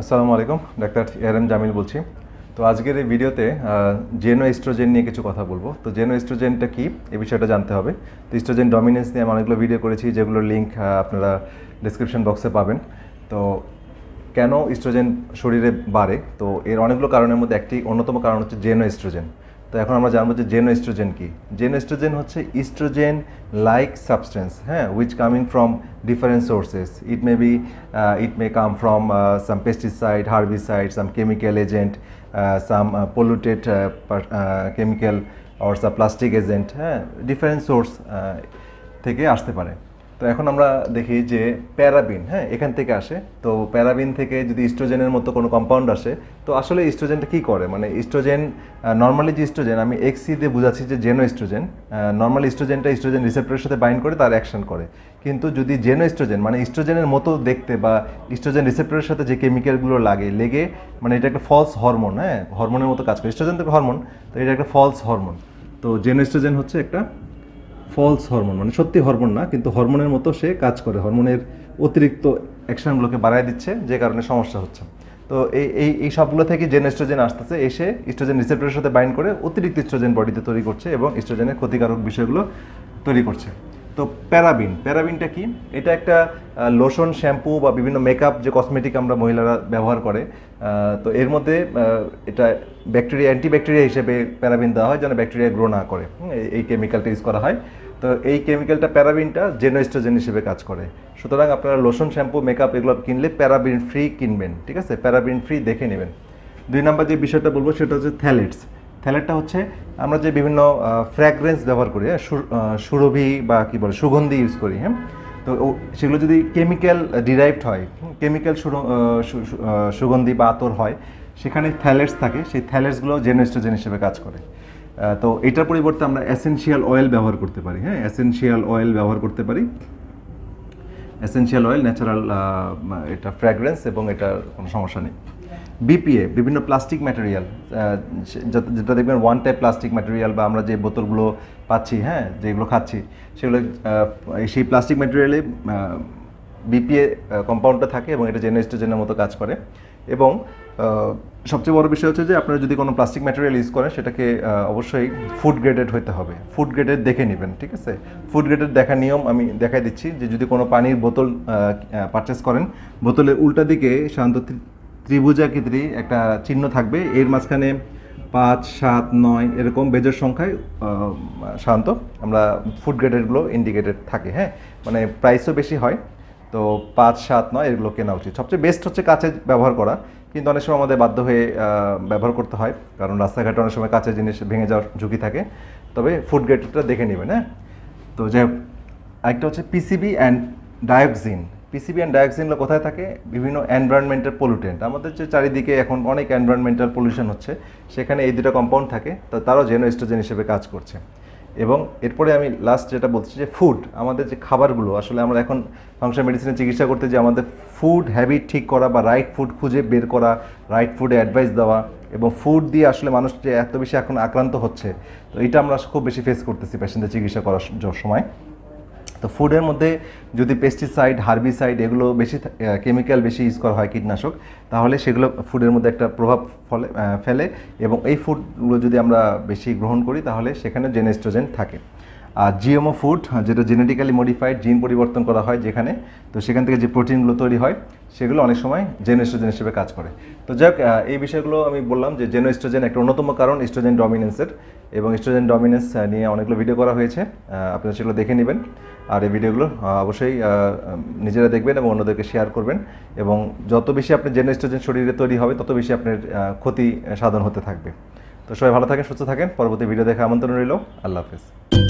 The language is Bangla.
আসসালামু আলাইকুম, ডাক্তার এর এম জামিল বলছি। তো আজকের এই ভিডিওতে জেনো ইস্ট্রোজেন নিয়ে কিছু কথা বলব। তো জেনো ইস্ট্রোজেনটা কী এই বিষয়টা জানতে হবে। তো ইস্ট্রোজেন ডমিনেন্স নিয়ে আমি অনেকগুলো ভিডিও করেছি, যেগুলোর লিঙ্ক আপনারা ডিসক্রিপশন বক্সে পাবেন। তো কেন ইস্ট্রোজেন শরীরে বাড়ে? তো এর অনেকগুলো কারণের মধ্যে একটি, অন্যতম কারণ হচ্ছে জেনো এস্ট্রোজেন তো এখন আমরা জানব যে জেনো এস্ট্রোজেন কি? জেনো এস্ট্রোজেন হচ্ছে ইস্ট্রোজেন লাইক সাবস্টেন্স হ্যাঁ which coming from different sources it may be it may come from some pesticide herbicide some chemical agent some polluted chemical or some plastic agent হ্যাঁ ডিফারেন্ট সোর্স থেকে আসতে পারে। তো এখন আমরা দেখি যে প্যারাবিন হ্যাঁ এখান থেকে আসে। তো প্যারাবিন থেকে যদি ইস্ট্রোজেনের মতো কোনো কম্পাউন্ড আসে, তো আসলে ইস্ট্রোজেনটা কী করে? মানে ইস্ট্রোজেন নর্মালি যে ইস্ট্রোজেন, আমি এক্সি দিয়ে বোঝাচ্ছি যে জেনো ইস্ট্রোজেন নর্মালি ইস্ট্রোজেনটা ইস্ট্রোজেন রিসেপ্টরের সাথে বাইন্ড করে, তার অ্যাকশন করে। কিন্তু যদি জেনো ইস্ট্রোজেন মানে ইস্ট্রোজেনের মতো দেখতে বা ইস্ট্রোজেন রিসেপ্টরের সাথে যে কেমিক্যালগুলো লাগে, লেগে মানে এটা একটা ফলস হরমোন হ্যাঁ হরমোনের মতো কাজ করে। ইস্ট্রোজেন তো হরমোন তো এটা একটা ফলস হরমোন তো জেনো ইস্ট্রোজেন হচ্ছে একটা ফলস হরমোন মানে সত্যি হরমোন না, কিন্তু হরমোনের মতো সে কাজ করে। হরমোনের অতিরিক্ত অ্যাকশনগুলোকে বাড়ায় দিচ্ছে, যে কারণে সমস্যা হচ্ছে। তো এই এই এই সবগুলো থেকে জেন এস্ট্রোজেন আসতেছে, এসে ইস্ট্রোজেন রিসেপ্টরের সাথে বাইন্ড করে অতিরিক্ত ইস্ট্রোজেন বডিতে তৈরি করছে এবং ইস্ট্রোজেনের ক্ষতিকারক বিষয়গুলো তৈরি করছে। তো প্যারাবিন প্যারাবিনটা কি? এটা একটা লোশন শ্যাম্পু বা বিভিন্ন মেকআপ যে কসমেটিক আমরা মহিলারা ব্যবহার করে তো এর মধ্যে এটা ব্যাকটেরিয়া অ্যান্টিব্যাকটেরিয়া হিসেবে প্যারাবিন দেওয়া হয়, যেন ব্যাকটেরিয়া গ্রো না করে। এই কেমিক্যালটা ইউজ করা হয়। তো এই কেমিক্যালটা প্যারাবিনটা জেনোস্ট্রোজেন হিসেবে কাজ করে। সুতরাং আপনারা লোশন শ্যাম্পু মেকআপ এগুলো কিনলে প্যারাবিন ফ্রি কিনবেন, ঠিক আছে? প্যারাবিন ফ্রি দেখে নেবেন। দুই নম্বর যে বিষয়টা বলব সেটা হচ্ছে থ্যালেটস থ্যালেটটা হচ্ছে আমরা যে বিভিন্ন ফ্র্যাগরেন্স ব্যবহার করি হ্যাঁ? সুরভি বা কী বলে, সুগন্ধি ইউজ করি হ্যাঁ? তো সেগুলো যদি কেমিক্যাল ডিরাইভড হয় কেমিক্যাল সুগন্ধি বা আতর হয়, সেখানে থ্যালেটস থাকে। সেই থ্যালেটসগুলো জেনোস্ট্রোজেন হিসেবে কাজ করে। তো এটার পরিবর্তে আমরা এসেনশিয়াল অয়েল ব্যবহার করতে পারি হ্যাঁ? এসেনশিয়াল অয়েল ব্যবহার করতে পারি। এসেনশিয়াল অয়েল ন্যাচারাল এটা ফ্র্যাগরেন্স এবং এটার কোনো সমস্যা নেই। বিপিএ বিভিন্ন প্লাস্টিক ম্যাটেরিয়াল যেটা দেখবেন ওয়ান টাইপ প্লাস্টিক ম্যাটেরিয়াল বা আমরা যে বোতলগুলো পাচ্ছি হ্যাঁ যেগুলো খাচ্ছি, সেগুলো সেই প্লাস্টিক ম্যাটেরিয়ালে বিপিএ কম্পাউন্ডটা থাকে এবং এটা জেনোস্টোজেনের মতো কাজ করে। এবং সবচেয়ে বড় বিষয় হচ্ছে যে আপনারা যদি কোনো প্লাস্টিক ম্যাটেরিয়াল ইউজ করেন, সেটাকে অবশ্যই ফুড গ্রেডেড হতে হবে। ফুড গ্রেডেড দেখে নেবেন, ঠিক আছে? ফুড গ্রেডেড দেখা নিয়ম আমি দেখাই দিচ্ছি যে যদি কোনো পানির বোতল পারচেস করেন, বোতলের উল্টা দিকে সাধারণত ত্রি- ত্রিভুজাকৃতি একটা চিহ্ন থাকবে। এর মাঝখানে পাঁচ, সাত, নয় এরকম বেজের সংখ্যায় সাধারণত আমরা ফুড গ্রেডেডগুলো ইন্ডিকেটেড থাকে হ্যাঁ? মানে প্রাইসও বেশি হয়। তো পাঁচ, সাত, নয় এগুলো কেনা উচিত। সবচেয়ে বেস্ট হচ্ছে কাছে ব্যবহার করা। কিন্তু অনেক সময় আমাদের বাধ্য হয়ে ব্যবহার করতে হয়। কারণ রাস্তাঘাটে অনেক সময় কাছের জিনিস ভেঙে যাওয়ার ঝুঁকি থাকে। তবে ফুড গ্রেডটা দেখে নেবেন হ্যাঁ? তো যাই হোক, আরেকটা হচ্ছে PCB and dioxin PCB and ডায়োক্সিনগুলো কোথায় থাকে? বিভিন্ন এনভায়রনমেন্টাল পলিউটেন্ট আমাদের যে চারিদিকে এখন অনেক এনভায়রনমেন্টাল পলিউশন হচ্ছে, সেখানে এই দুটো কম্পাউন্ড থাকে, তো তারাও জেনো এস্ট্রোজেন হিসেবে কাজ করছে। এবং এরপরে আমি লাস্ট যেটা বলছি যে ফুড আমাদের যে খাবারগুলো, আসলে আমরা এখন ফাংশন মেডিসিনে চিকিৎসা করতে যে আমাদের ফুড হ্যাবিট ঠিক করা বা রাইট ফুড খুঁজে বের করা রাইট ফুডে অ্যাডভাইস দেওয়া এবং ফুড দিয়ে আসলে মানুষ যে এত বেশি এখন আক্রান্ত হচ্ছে, তো এটা আমরা খুব বেশি ফেস করতেছি পেশেন্টদের চিকিৎসা করার সময়। তো ফুডের মধ্যে যদি পেস্টিসাইড হার্বিসাইড এগুলো বেশি কেমিক্যাল বেশি ইউজ করা হয় কীটনাশক, তাহলে সেগুলো ফুডের মধ্যে একটা প্রভাব ফলে ফেলে এবং এই ফুডগুলো যদি আমরা বেশি গ্রহণ করি, তাহলে সেখানে জেনেস্ট্রোজেন থাকে। আর জিএমও ফুড যেটা জেনেটিক্যালি মডিফাইড জিন পরিবর্তন করা হয় যেখানে তো সেখান থেকে যে প্রোটিনগুলো তৈরি হয় সেগুলো অনেক সময় জেন জেনোস্ট্রোজেন হিসেবে কাজ করে। তো যাক আহ, এই বিষয়গুলো আমি বললাম যে জেনোস্ট্রোজেন একটা অন্যতম কারণ ইস্ট্রোজেন ডমিনেন্সের এবং ইস্ট্রোজেন ডমিনেন্স নিয়ে অনেকগুলো ভিডিও করা হয়েছে আপনারা সেগুলো দেখে নেবেন। আর এই ভিডিওগুলো অবশ্যই নিজেরা দেখবেন এবং অন্যদেরকে শেয়ার করবেন। এবং যত বেশি আপনার জেনোস্ট্রোজেন শরীরে তৈরি হবে তত বেশি আপনার ক্ষতি সাধন হতে থাকবে। তো সবাই ভালো থাকেন সুস্থ থাকেন। পরবর্তী ভিডিও দেখে আমন্ত্রণ রইল। আল্লাহ হাফেজ।